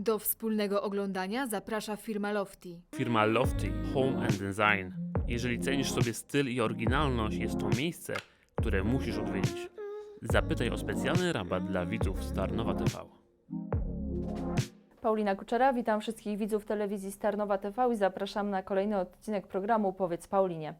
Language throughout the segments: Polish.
Do wspólnego oglądania zaprasza firma Lofty. Firma Lofty Home and Design. Jeżeli cenisz sobie styl i oryginalność, jest to miejsce, które musisz odwiedzić. Zapytaj o specjalny rabat dla widzów Starnowa TV. Paulina Kuczera, witam wszystkich widzów telewizji Starnowa TV i zapraszam na kolejny odcinek programu Powiedz Paulinie.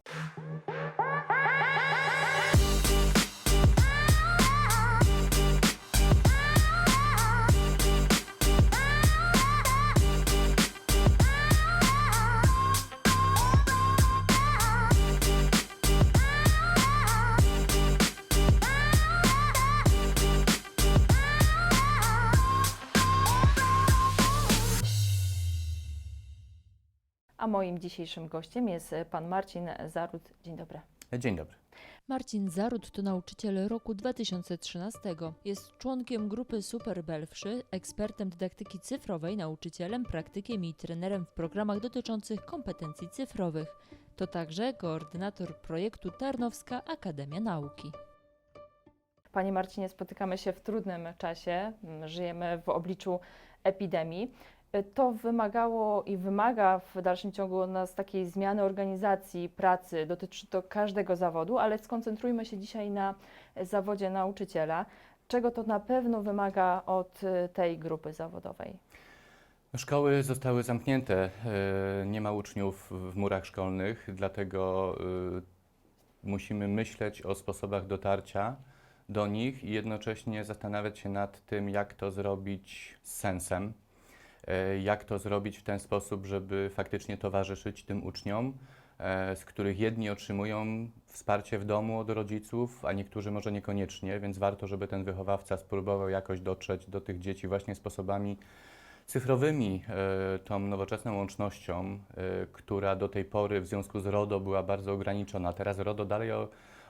A moim dzisiejszym gościem jest pan Marcin Zarut. Dzień dobry. Dzień dobry. Marcin Zarut to nauczyciel roku 2013. Jest członkiem grupy Super Belfrzy, ekspertem dydaktyki cyfrowej, nauczycielem, praktykiem i trenerem w programach dotyczących kompetencji cyfrowych. To także koordynator projektu Tarnowska Akademia Nauki. Panie Marcinie, spotykamy się w trudnym czasie. Mm, Żyjemy w obliczu epidemii. Y, To wymagało i wymaga w dalszym ciągu od nas takiej zmiany organizacji pracy. Dotyczy to każdego zawodu, ale skoncentrujmy się dzisiaj na zawodzie nauczyciela. Czego to na pewno wymaga od y, tej grupy zawodowej? Szkoły zostały zamknięte. e, Nie ma uczniów w murach szkolnych, dlatego e, musimy myśleć o sposobach dotarcia do nich i jednocześnie zastanawiać się nad tym, jak to zrobić z sensem. E, Jak to zrobić w ten sposób, żeby faktycznie towarzyszyć tym uczniom, e, z których jedni otrzymują wsparcie w domu od rodziców, a niektórzy może niekoniecznie, więc warto, żeby ten wychowawca spróbował jakoś dotrzeć do tych dzieci właśnie sposobami cyfrowymi, e, tą nowoczesną łącznością, która do tej pory w związku z RODO była bardzo ograniczona. Teraz RODO dalej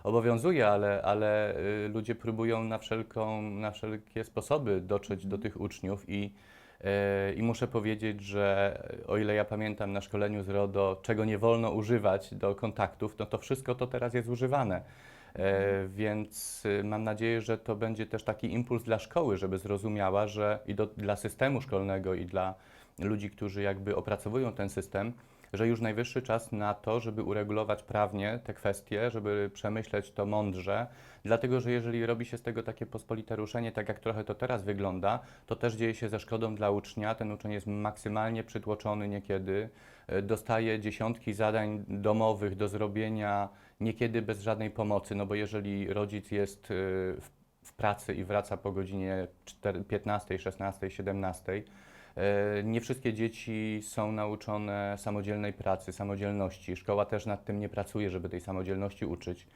obowiązuje, ale, ale ludzie próbują na, wszelką, na wszelkie sposoby dotrzeć do tych uczniów i, i muszę powiedzieć, że o ile ja pamiętam na szkoleniu z RODO, czego nie wolno używać do kontaktów, no to wszystko to teraz jest używane. E, więc y, mam nadzieję, że to będzie też taki impuls dla szkoły, żeby zrozumiała, że i do, dla systemu szkolnego, i dla ludzi, którzy jakby opracowują ten system, że już najwyższy czas na to, żeby uregulować prawnie te kwestie, żeby przemyśleć to mądrze, dlatego że jeżeli robi się z tego takie pospolite ruszenie, tak jak trochę to teraz wygląda, to też dzieje się ze szkodą dla ucznia. Ten uczeń jest maksymalnie przytłoczony niekiedy, e, dostaje dziesiątki zadań domowych do zrobienia, niekiedy bez żadnej pomocy, no bo jeżeli rodzic jest y, w, pracy i wraca po godzinie 4, 15, 16, 17, e, nie wszystkie dzieci są nauczone samodzielnej pracy, samodzielności. Szkoła też nad tym nie pracuje, żeby tej samodzielności uczyć.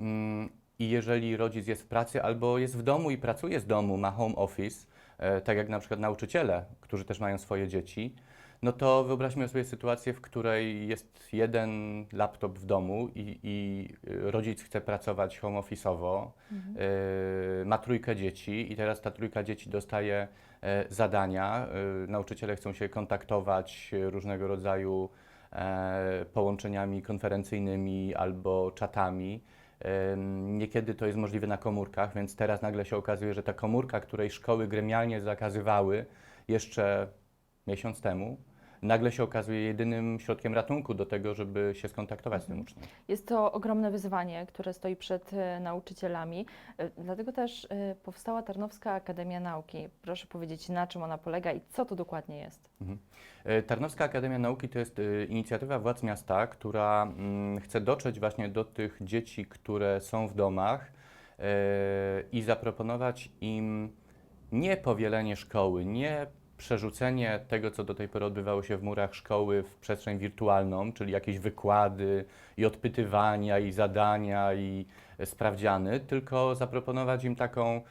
Mm, I jeżeli rodzic jest w pracy albo jest w domu i pracuje z domu, ma home office, e, tak jak na przykład nauczyciele, którzy też mają swoje dzieci, no to wyobraźmy sobie sytuację, w której jest jeden laptop w domu i, i y, rodzic chce pracować home office'owo, y, ma trójkę dzieci i teraz ta trójka dzieci dostaje e, zadania. y, Nauczyciele chcą się kontaktować y, różnego rodzaju e, połączeniami konferencyjnymi albo czatami. Niekiedy to jest możliwe na komórkach, więc teraz nagle się okazuje, że ta komórka, której szkoły gremialnie zakazywały jeszcze miesiąc temu, nagle się okazuje jedynym środkiem ratunku do tego, żeby się skontaktować z tym uczniem. Jest to ogromne wyzwanie, które stoi przed e, nauczycielami. E, Dlatego też e, powstała Tarnowska Akademia Nauki. Proszę powiedzieć, na czym ona polega i co to dokładnie jest? Mhm. Tarnowska Akademia Nauki to jest inicjatywa władz miasta, która mm, chce dotrzeć właśnie do tych dzieci, które są w domach i zaproponować im nie powielenie szkoły, nie przerzucenie tego, co do tej pory odbywało się w murach szkoły, w przestrzeń wirtualną, czyli jakieś wykłady i odpytywania, i zadania, i sprawdziany, tylko zaproponować im taką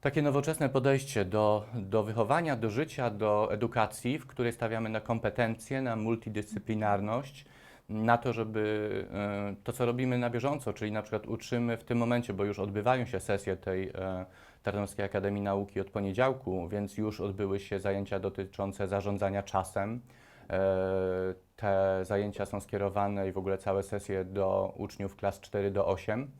takie nowoczesne podejście do, do wychowania, do życia, do edukacji, w której stawiamy na kompetencje, na multidyscyplinarność, na to, żeby e, to, co robimy na bieżąco, czyli na przykład uczymy w tym momencie, bo już odbywają się sesje tej e, Tarnowskiej Akademii Nauki od poniedziałku, więc już odbyły się zajęcia dotyczące zarządzania czasem. E, Te zajęcia są skierowane i w ogóle całe sesje do uczniów klas 4 do 8.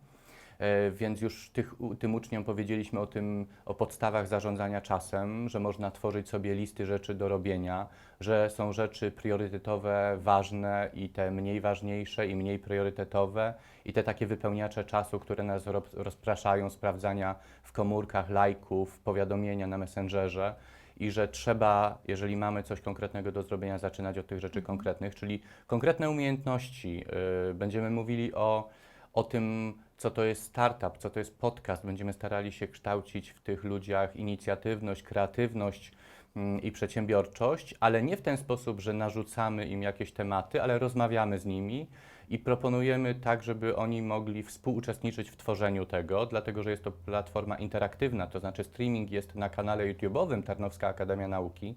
E, Więc już tych, tym uczniom powiedzieliśmy o tym, o podstawach zarządzania czasem, że można tworzyć sobie listy rzeczy do robienia, że są rzeczy priorytetowe, ważne i te mniej ważniejsze i mniej priorytetowe. I te takie wypełniacze czasu, które nas ro- rozpraszają, sprawdzania w komórkach, lajków, powiadomienia na Messengerze. I że trzeba, jeżeli mamy coś konkretnego do zrobienia, zaczynać od tych rzeczy konkretnych, czyli konkretne umiejętności. Y, Będziemy mówili o, o tym, co to jest startup, co to jest podcast. Będziemy starali się kształcić w tych ludziach inicjatywność, kreatywność mm, i przedsiębiorczość, ale nie w ten sposób, że narzucamy im jakieś tematy, ale rozmawiamy z nimi i proponujemy tak, żeby oni mogli współuczestniczyć w tworzeniu tego, dlatego że jest to platforma interaktywna, to znaczy streaming jest na kanale YouTube'owym Tarnowska Akademia Nauki,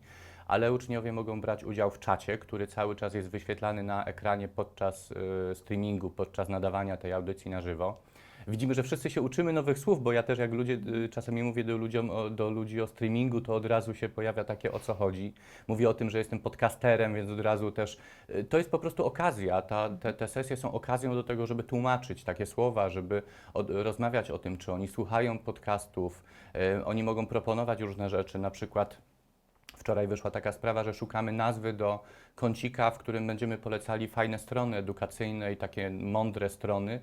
ale uczniowie mogą brać udział w czacie, który cały czas jest wyświetlany na ekranie podczas y, streamingu, podczas nadawania tej audycji na żywo. Widzimy, że wszyscy się uczymy nowych słów, bo ja też jak ludzie, y, czasami mówię do, ludziom, do ludzi o streamingu, to od razu się pojawia takie o co chodzi. Mówię o tym, że jestem podcasterem, więc od razu też y, to jest po prostu okazja. Ta, te, te sesje są okazją do tego, żeby tłumaczyć takie słowa, żeby od, rozmawiać o tym, czy oni słuchają podcastów. Y, oni mogą proponować różne rzeczy, na przykład Wczoraj wyszła taka sprawa, że szukamy nazwy do kącika, w którym będziemy polecali fajne strony edukacyjne i takie mądre strony,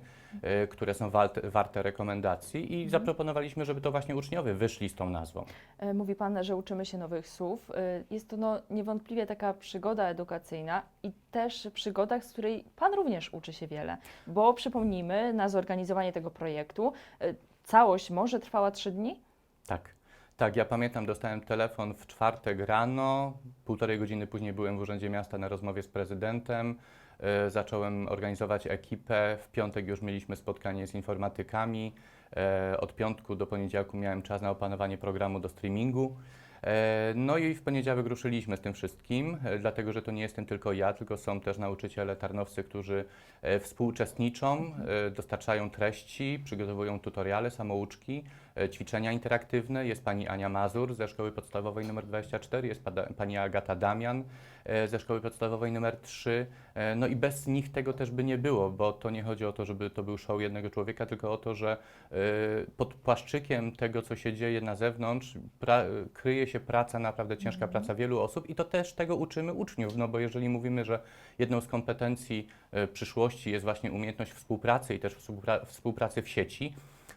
y, które są warte, warte rekomendacji i zaproponowaliśmy, żeby to właśnie uczniowie wyszli z tą nazwą. E, Mówi Pan, że uczymy się nowych słów. E, Jest to no, niewątpliwie taka przygoda edukacyjna i też przygoda, z której Pan również uczy się wiele, bo przypomnijmy, na zorganizowanie tego projektu e, całość może trwała trzy dni? Tak. Tak, ja pamiętam, dostałem telefon w czwartek rano, półtorej godziny później byłem w Urzędzie Miasta na rozmowie z prezydentem, e, zacząłem organizować ekipę, w piątek już mieliśmy spotkanie z informatykami, e, od piątku do poniedziałku miałem czas na opanowanie programu do streamingu. E, No i w poniedziałek ruszyliśmy z tym wszystkim, dlatego że to nie jestem tylko ja, tylko są też nauczyciele tarnowscy, którzy współuczestniczą, dostarczają treści, przygotowują tutoriale, samouczki, ćwiczenia interaktywne. Jest pani Ania Mazur ze Szkoły Podstawowej nr 24, jest pani Agata Damian e, ze Szkoły Podstawowej nr 3. E, No i bez nich tego też by nie było, bo to nie chodzi o to, żeby to był show jednego człowieka, tylko o to, że e, pod płaszczykiem tego, co się dzieje na zewnątrz, kryje się praca, naprawdę ciężka praca wielu osób i to też tego uczymy uczniów, no bo jeżeli mówimy, że jedną z kompetencji e, przyszłości jest właśnie umiejętność współpracy i też współpra współpracy w sieci,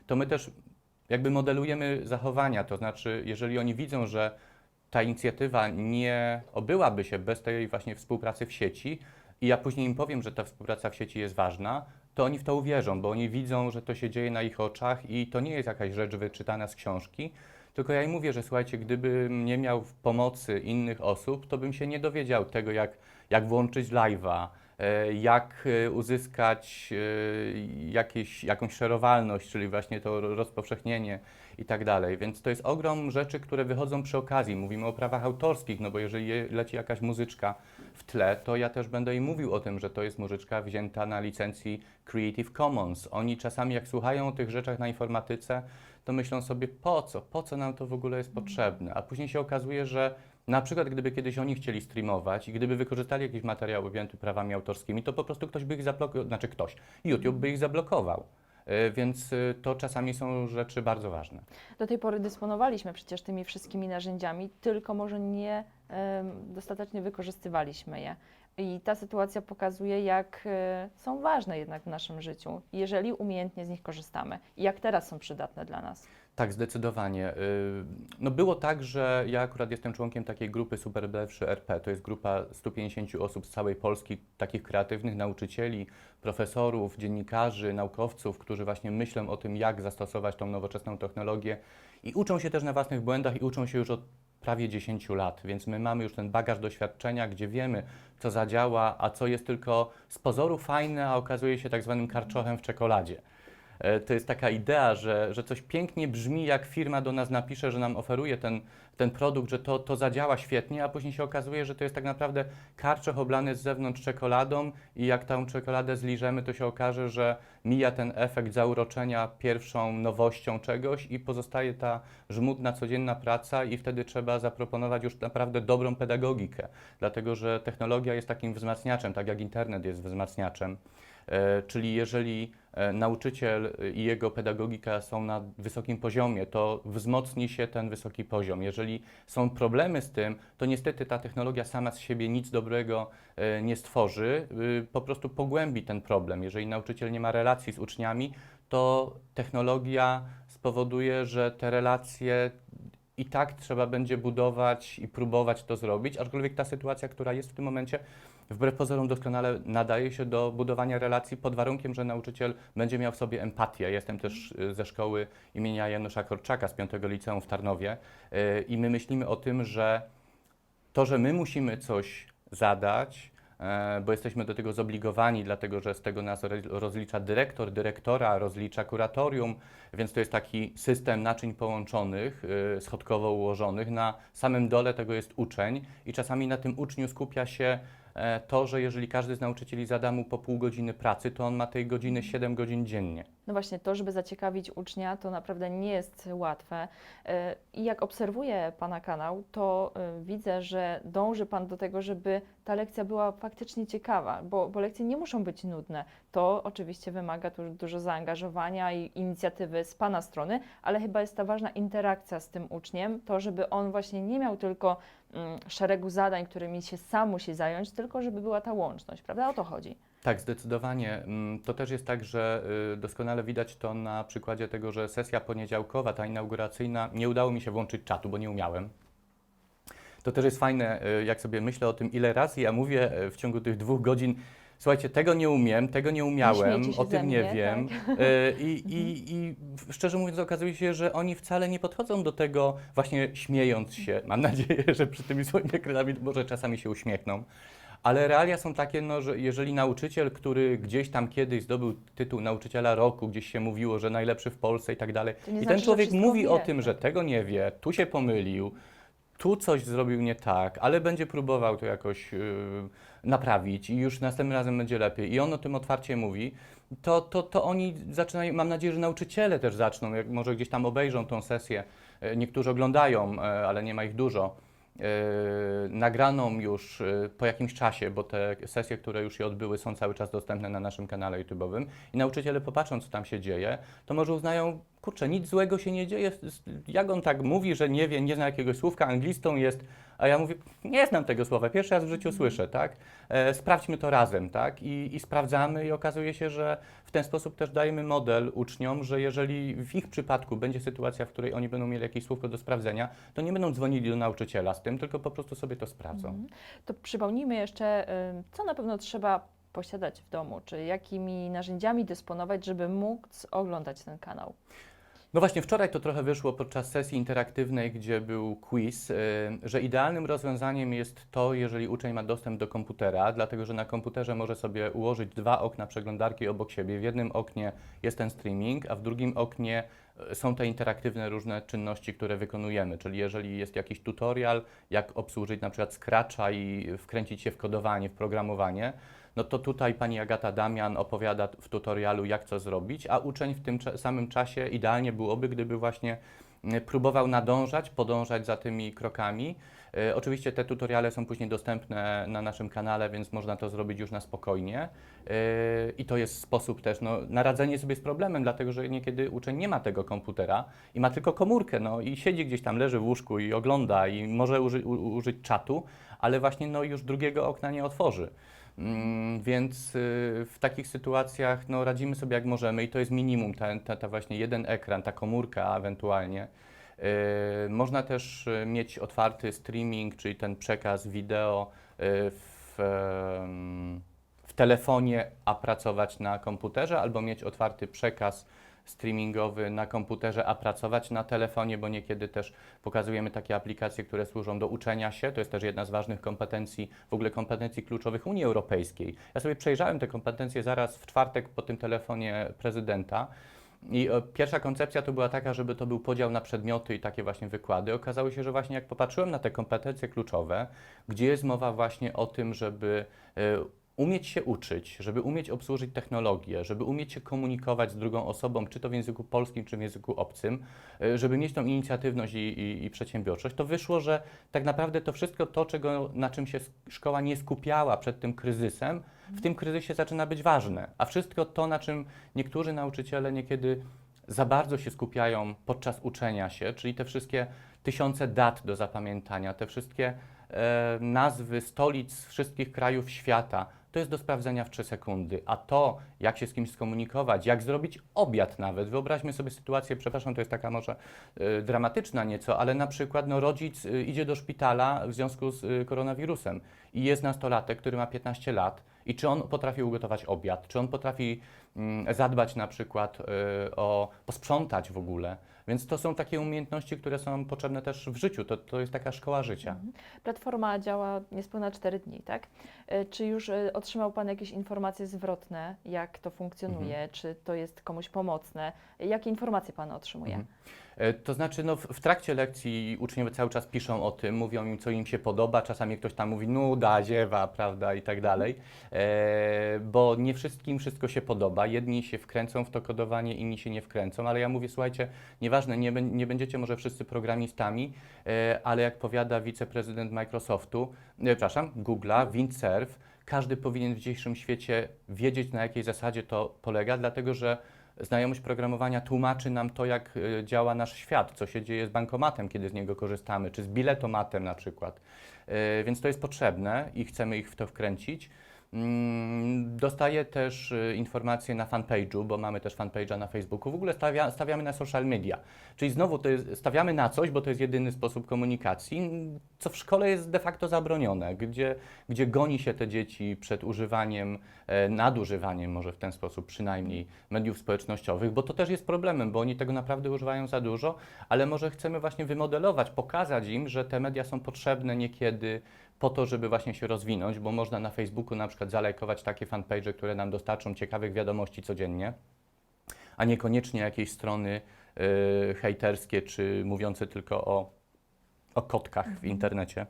to my też jakby modelujemy zachowania, to znaczy jeżeli oni widzą, że ta inicjatywa nie obyłaby się bez tej właśnie współpracy w sieci i ja później im powiem, że ta współpraca w sieci jest ważna, to oni w to uwierzą, bo oni widzą, że to się dzieje na ich oczach i to nie jest jakaś rzecz wyczytana z książki, tylko ja im mówię, że słuchajcie, gdybym nie miał pomocy innych osób, to bym się nie dowiedział tego, jak, jak włączyć live'a, jak e, uzyskać e, jakieś, jakąś szerowalność, czyli właśnie to rozpowszechnienie i tak dalej. Więc to jest ogrom rzeczy, które wychodzą przy okazji. Mówimy o prawach autorskich, no bo jeżeli je- leci jakaś muzyczka w tle, to ja też będę im mówił o tym, że to jest muzyczka wzięta na licencji Creative Commons. Oni czasami jak słuchają o tych rzeczach na informatyce, to myślą sobie po co, po co nam to w ogóle jest potrzebne, a później się okazuje, że na przykład gdyby kiedyś oni chcieli streamować i gdyby wykorzystali jakiś materiał objęty prawami autorskimi, to po prostu ktoś by ich zablokował, znaczy ktoś, YouTube by ich zablokował. E, Więc e, to czasami są rzeczy bardzo ważne. Do tej pory dysponowaliśmy przecież tymi wszystkimi narzędziami, tylko może nie em, dostatecznie wykorzystywaliśmy je. I ta sytuacja pokazuje, jak e, są ważne jednak w naszym życiu, jeżeli umiejętnie z nich korzystamy i jak teraz są przydatne dla nas. Tak, zdecydowanie. Y, No było tak, że ja akurat jestem członkiem takiej grupy Super Belfrzy RP. To jest grupa 150 osób z całej Polski, takich kreatywnych nauczycieli, profesorów, dziennikarzy, naukowców, którzy właśnie myślą o tym, jak zastosować tą nowoczesną technologię i uczą się też na własnych błędach i uczą się już od prawie 10 lat, więc my mamy już ten bagaż doświadczenia, gdzie wiemy, co zadziała, a co jest tylko z pozoru fajne, a okazuje się tak zwanym karczochem w czekoladzie. E, To jest taka idea, że, że coś pięknie brzmi, jak firma do nas napisze, że nam oferuje ten, ten produkt, że to, to zadziała świetnie, a później się okazuje, że to jest tak naprawdę karczoch oblany z zewnątrz czekoladą i jak tą czekoladę zliżemy, to się okaże, że mija ten efekt zauroczenia pierwszą nowością czegoś i pozostaje ta żmudna, codzienna praca i wtedy trzeba zaproponować już naprawdę dobrą pedagogikę, dlatego że technologia jest takim wzmacniaczem, tak jak internet jest wzmacniaczem. E, Czyli jeżeli e, nauczyciel i jego pedagogika są na wysokim poziomie, to wzmocni się ten wysoki poziom. Jeżeli są problemy z tym, to niestety ta technologia sama z siebie nic dobrego e, nie stworzy, po prostu pogłębi ten problem. Jeżeli nauczyciel nie ma relacji z uczniami, to technologia spowoduje, że te relacje i tak trzeba będzie budować i próbować to zrobić, aczkolwiek ta sytuacja, która jest w tym momencie, wbrew pozorom doskonale nadaje się do budowania relacji pod warunkiem, że nauczyciel będzie miał w sobie empatię. Jestem też y, ze szkoły imienia Janusza Korczaka z 5 Liceum w Tarnowie y, i my myślimy o tym, że to, że my musimy coś zadać, e, bo jesteśmy do tego zobligowani, dlatego że z tego nas rozlicza dyrektor, dyrektora, rozlicza kuratorium, więc to jest taki system naczyń połączonych, y, schodkowo ułożonych. Na samym dole tego jest uczeń i czasami na tym uczniu skupia się to, że jeżeli każdy z nauczycieli zada mu po pół godziny pracy, to on ma tej godziny 7 godzin dziennie. No właśnie, to, żeby zaciekawić ucznia, to naprawdę nie jest łatwe. E, I jak obserwuję Pana kanał, to e, widzę, że dąży Pan do tego, żeby ta lekcja była faktycznie ciekawa, bo, bo lekcje nie muszą być nudne. To oczywiście wymaga tu dużo zaangażowania i inicjatywy z Pana strony, ale chyba jest ta ważna interakcja z tym uczniem, to, żeby on właśnie nie miał tylko mm, szeregu zadań, którymi się sam musi zająć, tylko żeby była ta łączność, prawda? O to chodzi. Tak, zdecydowanie. Mm, To też jest tak, że y, doskonale widać to na przykładzie tego, że sesja poniedziałkowa, ta inauguracyjna, nie udało mi się włączyć czatu, bo nie umiałem. To też jest fajne, y, jak sobie myślę o tym, ile razy ja mówię y, w ciągu tych dwóch godzin, słuchajcie, tego nie umiem, tego nie umiałem, o tym ze nie mnie, tak. wiem. Y, I, i, I szczerze mówiąc okazuje się, że oni wcale nie podchodzą do tego właśnie śmiejąc się. Mam nadzieję, że przy tymi swoimi ekranami może czasami się uśmiechną. Ale realia są takie, no, że jeżeli nauczyciel, który gdzieś tam kiedyś zdobył tytuł nauczyciela roku, gdzieś się mówiło, że najlepszy w Polsce i tak dalej, i znaczy, ten człowiek mówi o wie, tym, tak. że tego nie wie, tu się pomylił, tu coś zrobił nie tak, ale będzie próbował to jakoś yy, naprawić i już następnym razem będzie lepiej. I on o tym otwarcie mówi, to, to, to oni zaczynają, mam nadzieję, że nauczyciele też zaczną, jak może gdzieś tam obejrzą tą sesję, e, niektórzy oglądają, e, ale nie ma ich dużo, nagraną już e, po jakimś czasie, bo te sesje, które już się odbyły, są cały czas dostępne na naszym kanale YouTube'owym i nauczyciele popatrzą, co tam się dzieje, to może uznają, kurczę, nic złego się nie dzieje, jak on tak mówi, że nie wie, nie zna jakiegoś słówka, anglistą jest, a ja mówię, nie znam tego słowa, pierwszy raz w życiu słyszę, tak? E, sprawdźmy to razem, tak? I, I sprawdzamy i okazuje się, że w ten sposób też dajemy model uczniom, że jeżeli w ich przypadku będzie sytuacja, w której oni będą mieli jakieś słówko do sprawdzenia, to nie będą dzwonili do nauczyciela z tym, tylko po prostu sobie to sprawdzą. Mhm. To przypomnijmy jeszcze, co na pewno trzeba posiadać w domu, czy jakimi narzędziami dysponować, żeby móc oglądać ten kanał. No właśnie, wczoraj to trochę wyszło podczas sesji interaktywnej, gdzie był quiz, y, że idealnym rozwiązaniem jest to, jeżeli uczeń ma dostęp do komputera, dlatego że na komputerze może sobie ułożyć dwa okna przeglądarki obok siebie. W jednym oknie jest ten streaming, a w drugim oknie y, są te interaktywne różne czynności, które wykonujemy. Czyli jeżeli jest jakiś tutorial, jak obsłużyć na przykład Scratcha i wkręcić się w kodowanie, w programowanie, no to tutaj pani Agata Damian opowiada w tutorialu, jak co zrobić, a uczeń w tym samym czasie idealnie byłoby, gdyby właśnie mm, próbował nadążać, podążać za tymi krokami. E, Oczywiście te tutoriale są później dostępne na naszym kanale, więc można to zrobić już na spokojnie. E, I to jest sposób też no, na radzenie sobie z problemem, dlatego że niekiedy uczeń nie ma tego komputera i ma tylko komórkę no, i siedzi gdzieś tam, leży w łóżku i ogląda i może uży, użyć czatu, ale właśnie no, już drugiego okna nie otworzy. Mm, Więc y, w takich sytuacjach no, radzimy sobie jak możemy i to jest minimum, ta, ta, ta właśnie jeden ekran, ta komórka ewentualnie. Y, Można też y, mieć otwarty streaming, czyli ten przekaz wideo w, em, w telefonie, a pracować na komputerze, albo mieć otwarty przekaz streamingowy na komputerze, a pracować na telefonie, bo niekiedy też pokazujemy takie aplikacje, które służą do uczenia się. To jest też jedna z ważnych kompetencji, w ogóle kompetencji kluczowych Unii Europejskiej. Ja sobie przejrzałem te kompetencje zaraz w czwartek po tym telefonie prezydenta. I e, pierwsza koncepcja to była taka, żeby to był podział na przedmioty i takie właśnie wykłady. Okazało się, że właśnie jak popatrzyłem na te kompetencje kluczowe, gdzie jest mowa właśnie o tym, żeby e, umieć się uczyć, żeby umieć obsłużyć technologię, żeby umieć się komunikować z drugą osobą, czy to w języku polskim, czy w języku obcym, e, żeby mieć tą inicjatywność i, i, i przedsiębiorczość, to wyszło, że tak naprawdę to wszystko to, czego, na czym się szkoła nie skupiała przed tym kryzysem, w tym kryzysie zaczyna być ważne. A wszystko to, na czym niektórzy nauczyciele niekiedy za bardzo się skupiają podczas uczenia się, czyli te wszystkie tysiące dat do zapamiętania, te wszystkie e, nazwy stolic wszystkich krajów świata, to jest do sprawdzenia w 3 sekundy. A to, jak się z kimś skomunikować, jak zrobić obiad nawet. Wyobraźmy sobie sytuację, przepraszam, to jest taka może e, dramatyczna nieco, ale na przykład no, rodzic e, idzie do szpitala w związku z e, koronawirusem i jest nastolatek, który ma 15 lat i czy on potrafi ugotować obiad, czy on potrafi mm, zadbać na przykład y, o, posprzątać w ogóle. Więc to są takie umiejętności, które są potrzebne też w życiu. To, to jest taka szkoła życia. Platforma działa niespełna 4 dni, tak? E, Czy już e, otrzymał Pan jakieś informacje zwrotne, jak to funkcjonuje, czy to jest komuś pomocne? Jakie informacje Pan otrzymuje? Mhm. E, To znaczy, no, w, trakcie lekcji uczniowie cały czas piszą o tym, mówią im, co im się podoba. Czasami ktoś tam mówi, nuda, ziewa, prawda, i tak dalej. E, bo nie wszystkim wszystko się podoba. Jedni się wkręcą w to kodowanie, inni się nie wkręcą. Ale ja mówię, słuchajcie, nieważne, nie, nie będziecie może wszyscy programistami, e, ale jak powiada wiceprezydent Microsoftu, e, przepraszam, Google'a, Windsurf, każdy powinien w dzisiejszym świecie wiedzieć, na jakiej zasadzie to polega, dlatego że Znajomość programowania tłumaczy nam to, jak y, działa nasz świat, co się dzieje z bankomatem, kiedy z niego korzystamy, czy z biletomatem na przykład. Y, Więc to jest potrzebne i chcemy ich w to wkręcić. Mm, Dostaję też y, informacje na fanpage'u, bo mamy też fanpage'a na Facebooku. W ogóle stawia, stawiamy na social media. Czyli znowu to jest, stawiamy na coś, bo to jest jedyny sposób komunikacji, co w szkole jest de facto zabronione, gdzie, gdzie goni się te dzieci przed używaniem, e, nadużywaniem może w ten sposób przynajmniej mediów społecznościowych, bo to też jest problemem, bo oni tego naprawdę używają za dużo, ale może chcemy właśnie wymodelować, pokazać im, że te media są potrzebne niekiedy po to, żeby właśnie się rozwinąć, bo można na Facebooku na przykład zalajkować takie fanpage, które nam dostarczą ciekawych wiadomości codziennie, a niekoniecznie jakieś strony y, hejterskie czy mówiące tylko o, o kotkach w internecie.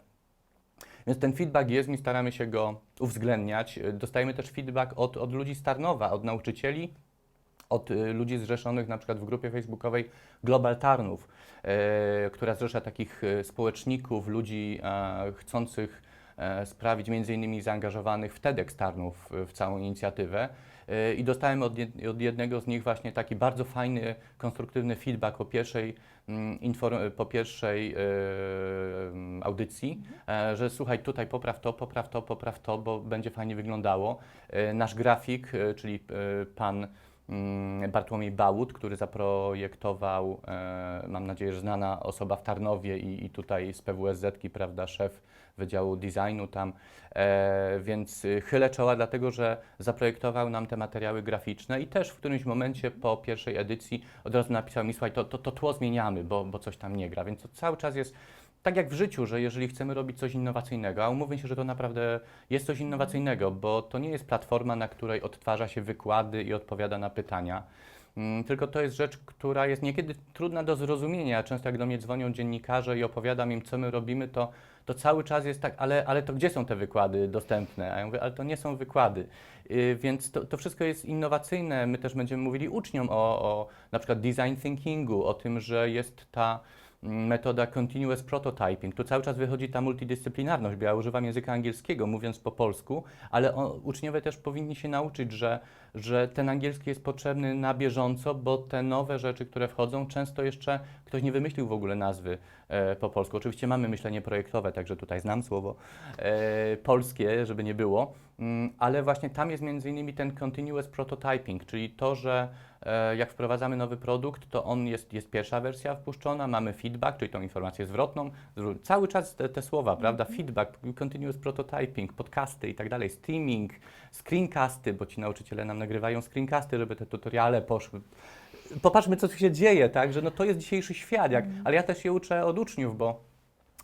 Więc ten feedback jest, my staramy się go uwzględniać. Dostajemy też feedback od, od ludzi z Tarnowa, od nauczycieli, od y, ludzi zrzeszonych na przykład w grupie facebookowej Global Tarnów, e, która zrzesza takich e, społeczników, ludzi e, chcących e, sprawić, między innymi zaangażowanych w TEDx Tarnów w całą inicjatywę. I dostałem od, jed, od jednego z nich właśnie taki bardzo fajny, konstruktywny feedback po pierwszej, mm, po pierwszej mm, audycji, e, że słuchaj, tutaj popraw to, popraw to, popraw to, bo będzie fajnie wyglądało. Nasz grafik, czyli pan Bartłomiej Bałut, który zaprojektował, e, mam nadzieję, że znana osoba w Tarnowie i, i tutaj z PWSZ-ki, prawda, szef Wydziału Designu tam, e, więc y, chylę czoła dlatego, że zaprojektował nam te materiały graficzne i też w którymś momencie po pierwszej edycji od razu napisał mi, słuchaj, to, to, to tło zmieniamy, bo, bo coś tam nie gra, więc to cały czas jest tak jak w życiu, że jeżeli chcemy robić coś innowacyjnego, a umówmy się, że to naprawdę jest coś innowacyjnego, bo to nie jest platforma, na której odtwarza się wykłady i odpowiada na pytania, mm, tylko to jest rzecz, która jest niekiedy trudna do zrozumienia. Często jak do mnie dzwonią dziennikarze i opowiadam im, co my robimy, to, to cały czas jest tak, ale, ale to gdzie są te wykłady dostępne? A ja mówię, ale to nie są wykłady. Yy, więc to, to wszystko jest innowacyjne. My też będziemy mówili uczniom o, o na przykład design thinkingu, o tym, że jest ta metoda continuous prototyping. Tu cały czas wychodzi ta multidyscyplinarność, bo ja używam języka angielskiego, mówiąc po polsku, ale uczniowie też powinni się nauczyć, że, że ten angielski jest potrzebny na bieżąco, bo te nowe rzeczy, które wchodzą, często jeszcze ktoś nie wymyślił w ogóle nazwy e, po polsku. Oczywiście mamy myślenie projektowe, także tutaj znam słowo e, polskie, żeby nie było, mm, ale właśnie tam jest między innymi ten continuous prototyping, czyli to, że jak wprowadzamy nowy produkt, to on jest, jest pierwsza wersja wpuszczona, mamy feedback, czyli tą informację zwrotną, cały czas te, te słowa, prawda, feedback, continuous prototyping, podcasty i tak dalej, streaming, screencasty, bo ci nauczyciele nam nagrywają screencasty, żeby te tutoriale poszły. Popatrzmy, co tu się dzieje, tak, że no to jest dzisiejszy świat, jak, ale ja też się uczę od uczniów, bo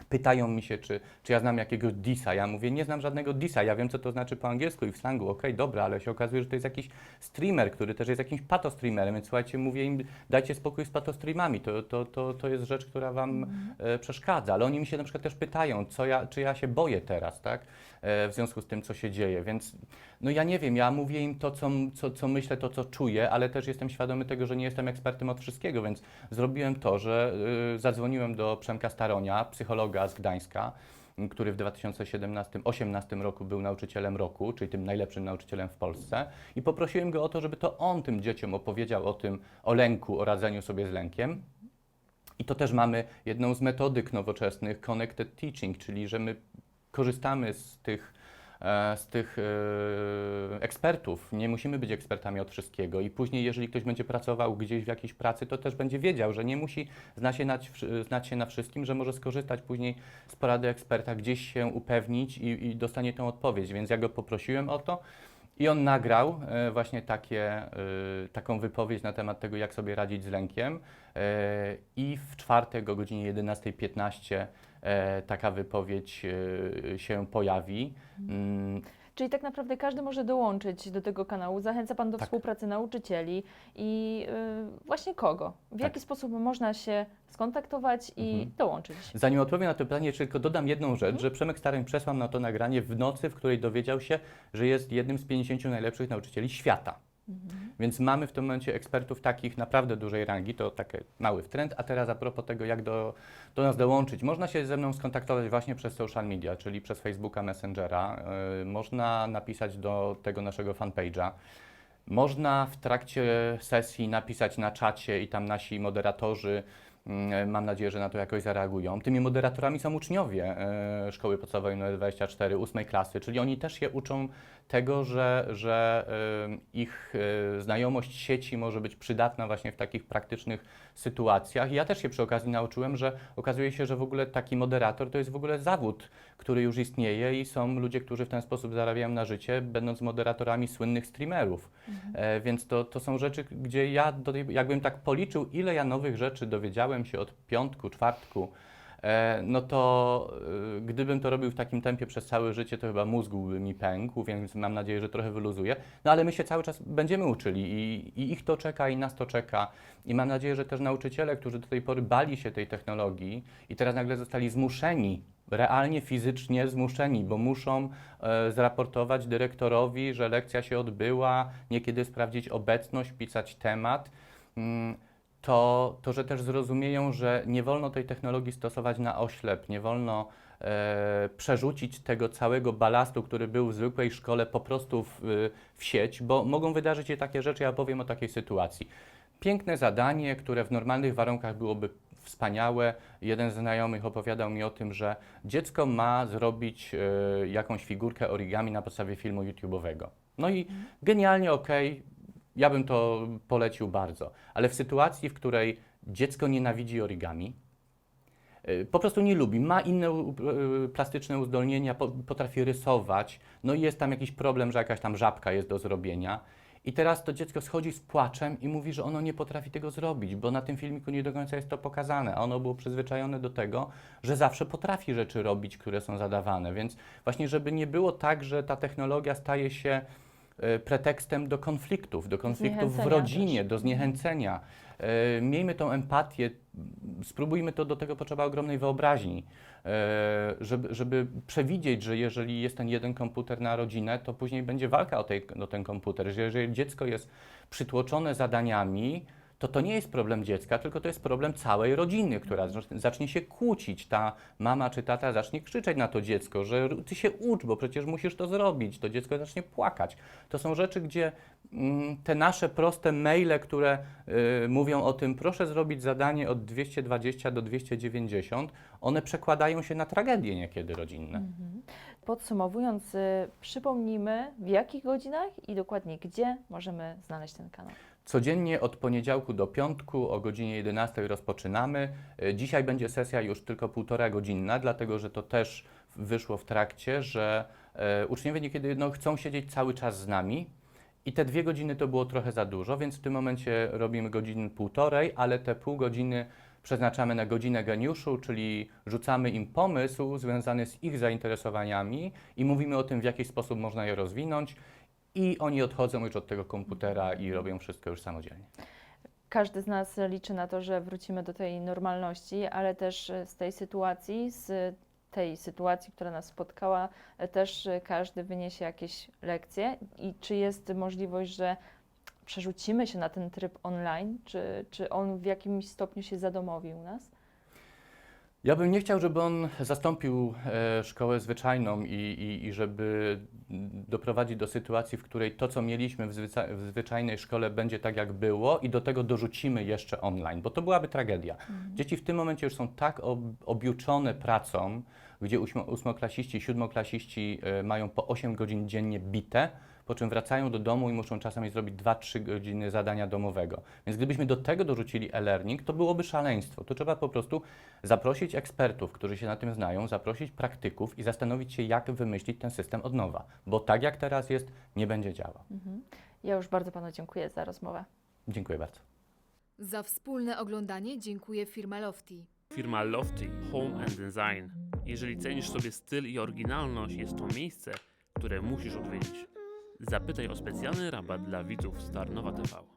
pytają mi się, czy, czy ja znam jakiegoś disa. Ja mówię, nie znam żadnego disa, ja wiem, co to znaczy po angielsku i w slangu. Okej, dobra, ale się okazuje, że to jest jakiś streamer, który też jest jakimś patostreamerem, więc słuchajcie, mówię im, dajcie spokój z patostreamami, to, to, to, to jest rzecz, która wam e, przeszkadza. Ale oni mi się na przykład też pytają, co ja, czy ja się boję teraz, tak, e, w związku z tym, co się dzieje, więc no ja nie wiem, ja mówię im to, co, co, co myślę, to, co czuję, ale też jestem świadomy tego, że nie jestem ekspertem od wszystkiego, więc zrobiłem to, że y, zadzwoniłem do Przemka Staronia, psychologa z Gdańska, który w 2017-2018 roku był nauczycielem roku, czyli tym najlepszym nauczycielem w Polsce. I poprosiłem go o to, żeby to on tym dzieciom opowiedział o tym, o lęku, o radzeniu sobie z lękiem. I to też mamy jedną z metodyk nowoczesnych, connected teaching, czyli że my korzystamy z tych, z tych e, ekspertów. Nie musimy być ekspertami od wszystkiego. I później, jeżeli ktoś będzie pracował gdzieś w jakiejś pracy, to też będzie wiedział, że nie musi znać się na, znać się na wszystkim, że może skorzystać później z porady eksperta, gdzieś się upewnić i, i dostanie tą odpowiedź. Więc ja go poprosiłem o to. I on nagrał e, właśnie takie, e, taką wypowiedź na temat tego, jak sobie radzić z lękiem. E, I w czwartek o godzinie 11.15 e, taka wypowiedź e, się pojawi. Mm, Czyli tak naprawdę każdy może dołączyć do tego kanału. Zachęca Pan do Tak. współpracy nauczycieli i y, właśnie kogo? W Tak. jaki sposób można się skontaktować i Mhm. dołączyć? Zanim odpowiem na to pytanie, tylko dodam jedną rzecz, że Przemek Staroń przesłał na to nagranie w nocy, w której dowiedział się, że jest jednym z 50 najlepszych nauczycieli świata. Więc mamy w tym momencie ekspertów takich naprawdę dużej rangi, to taki mały trend. A teraz a propos tego, jak do, do nas dołączyć. Można się ze mną skontaktować właśnie przez social media, czyli przez Facebooka, Messengera. Yy, można napisać do tego naszego fanpage'a. Można w trakcie sesji napisać na czacie i tam nasi moderatorzy, mm, mam nadzieję, że na to jakoś zareagują. Tymi moderatorami są uczniowie e, Szkoły Podstawowej nr 24, 8 klasy, czyli oni też się uczą tego, że, że e, ich e, znajomość sieci może być przydatna właśnie w takich praktycznych sytuacjach. I ja też się przy okazji nauczyłem, że okazuje się, że w ogóle taki moderator to jest w ogóle zawód, który już istnieje i są ludzie, którzy w ten sposób zarabiają na życie, będąc moderatorami słynnych streamerów. E, więc to, to są rzeczy, gdzie ja, do tej, jakbym tak policzył, ile ja nowych rzeczy dowiedziałem się od piątku, czwartku, no to e, gdybym to robił w takim tempie przez całe życie, to chyba mózg by mi pękł, więc mam nadzieję, że trochę wyluzuje. No ale my się cały czas będziemy uczyli i, i ich to czeka, i nas to czeka. I mam nadzieję, że też nauczyciele, którzy do tej pory bali się tej technologii i teraz nagle zostali zmuszeni, realnie, fizycznie zmuszeni, bo muszą e, zraportować dyrektorowi, że lekcja się odbyła, niekiedy sprawdzić obecność, pisać temat. Mm, to, to, że też zrozumieją, że nie wolno tej technologii stosować na oślep, nie wolno e, przerzucić tego całego balastu, który był w zwykłej szkole, po prostu w, w sieć, bo mogą wydarzyć się takie rzeczy, ja powiem o takiej sytuacji. Piękne zadanie, które w normalnych warunkach byłoby wspaniałe. Jeden z znajomych opowiadał mi o tym, że dziecko ma zrobić e, jakąś figurkę origami na podstawie filmu YouTube'owego. No i genialnie, okej, ja bym to polecił bardzo, ale w sytuacji, w której dziecko nienawidzi origami, y, po prostu nie lubi, ma inne y, plastyczne uzdolnienia, po, potrafi rysować, no i jest tam jakiś problem, że jakaś tam żabka jest do zrobienia. I teraz to dziecko schodzi z płaczem i mówi, że ono nie potrafi tego zrobić, bo na tym filmiku nie do końca jest to pokazane, a ono było przyzwyczajone do tego, że zawsze potrafi rzeczy robić, które są zadawane. Więc właśnie, żeby nie było tak, że ta technologia staje się pretekstem do konfliktów, do konfliktów w rodzinie, też. do zniechęcenia. E, Miejmy tą empatię, spróbujmy to, do tego potrzeba ogromnej wyobraźni, e, żeby, żeby przewidzieć, że jeżeli jest ten jeden komputer na rodzinę, to później będzie walka o, tej, o ten komputer, że jeżeli dziecko jest przytłoczone zadaniami, to to nie jest problem dziecka, tylko to jest problem całej rodziny, która zac- zacznie się kłócić. Ta mama czy tata zacznie krzyczeć na to dziecko, że ty się ucz, bo przecież musisz to zrobić. To dziecko zacznie płakać. To są rzeczy, gdzie mm, te nasze proste maile, które y, mówią o tym, proszę zrobić zadanie od 220 do 290, one przekładają się na tragedie niekiedy rodzinne. Podsumowując, y, przypomnijmy w jakich godzinach i dokładnie gdzie możemy znaleźć ten kanał. Codziennie od poniedziałku do piątku o godzinie 11 rozpoczynamy. E, Dzisiaj będzie sesja już tylko półtora godzinna, dlatego że to też wyszło w trakcie, że e, uczniowie niekiedy no, chcą siedzieć cały czas z nami. I te dwie godziny to było trochę za dużo, więc w tym momencie robimy godziny półtorej, ale te pół godziny przeznaczamy na godzinę geniuszu, czyli rzucamy im pomysł związany z ich zainteresowaniami i mówimy o tym, w jaki sposób można je rozwinąć. I oni odchodzą już od tego komputera i robią wszystko już samodzielnie. Każdy z nas liczy na to, że wrócimy do tej normalności, ale też y, z tej sytuacji, z tej sytuacji, która nas spotkała, y, też y, każdy wyniesie jakieś lekcje. I czy jest możliwość, że przerzucimy się na ten tryb online, czy, czy on w jakimś stopniu się zadomowi u nas? Ja bym nie chciał, żeby on zastąpił e, szkołę zwyczajną i, i, i żeby doprowadzić do sytuacji, w której to, co mieliśmy w, w zwyczajnej szkole, będzie tak, jak było i do tego dorzucimy jeszcze online, bo to byłaby tragedia. Dzieci w tym momencie już są tak ob, objuczone pracą, gdzie ósmo, ósmoklasiści, siódmoklasiści e, mają po 8 godzin dziennie bite, po czym wracają do domu i muszą czasami zrobić 2-3 godziny zadania domowego. Więc gdybyśmy do tego dorzucili e-learning, to byłoby szaleństwo. To trzeba po prostu zaprosić ekspertów, którzy się na tym znają, zaprosić praktyków i zastanowić się, jak wymyślić ten system od nowa. Bo tak jak teraz jest, nie będzie działał. Mhm. Ja już bardzo Panu dziękuję za rozmowę. Dziękuję bardzo. Za wspólne oglądanie dziękuję firma Lofty. Firma Lofty Home and Design. Jeżeli cenisz sobie styl i oryginalność, jest to miejsce, które musisz odwiedzić. Zapytaj o specjalny rabat dla widzów Starnowa TV.